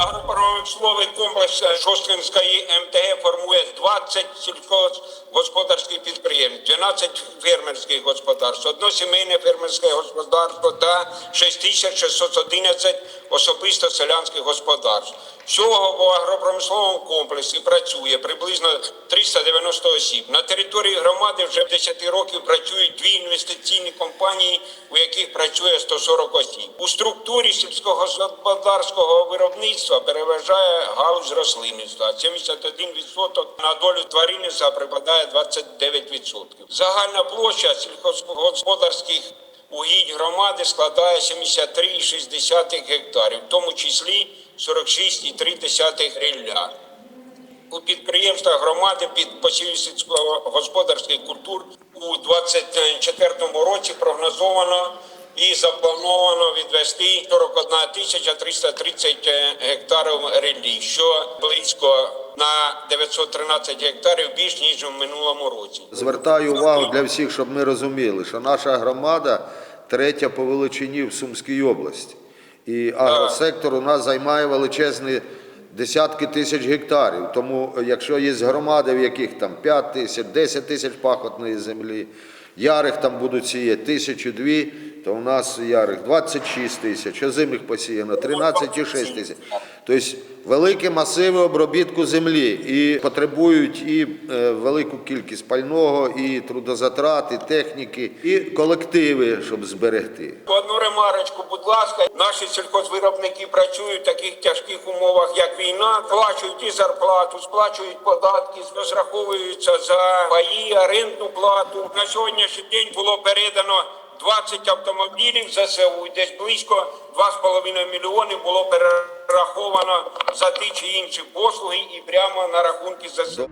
അവരുടെ Агропромисловий комплекс Шосткинської МТГ формує 20 сільськогосподарських підприємств, 12 фермерських господарств, одно сімейне фермерське господарство та 6611 особисто селянських господарств. Всього в агропромисловому комплексі працює приблизно 390 осіб. На території громади вже 10 років працюють дві інвестиційні компанії, у яких працює 140 осіб. У структурі сільськогосподарського виробництва переважає галузь рослинництва 71%, на долю тваринництва припадає 29%. Загальна площа сільськогосподарських угідь громади складає 73,6 гектарів, в тому числі 46,3 рілля. У підприємствах громади під посівів сільськогосподарських культур у 2024 році прогнозовано і заплановано відвести 41 тисяча 330 гектарів ріллі, що близько на 913 гектарів більш ніж у минулому році. Звертаю увагу для всіх, щоб ми розуміли, що наша громада третя по величині в Сумській області. І агросектор у нас займає величезні десятки тисяч гектарів. Тому якщо є громади, в яких там 5 тисяч, 10 тисяч пахотної землі, ярих там будуть сіяти тисячу дві, то у нас ярих 26 тисяч, озимих посіяно 13,6 тисяч. Тобто великі масиви обробітку землі і потребують і е, велику кількість пального, і трудозатрат, і техніки, і колективи, щоб зберегти. Одну ремарочку, будь ласка, наші сільхозвиробники працюють в таких тяжких умовах, як війна, сплачують і зарплату, сплачують податки, розраховуються за паї, орендну плату. На сьогоднішній день було передано 20 автомобілів ЗСУ, десь близько 2,5 мільйони було перераховано за ті чи інші послуги і прямо на рахунки ЗСУ.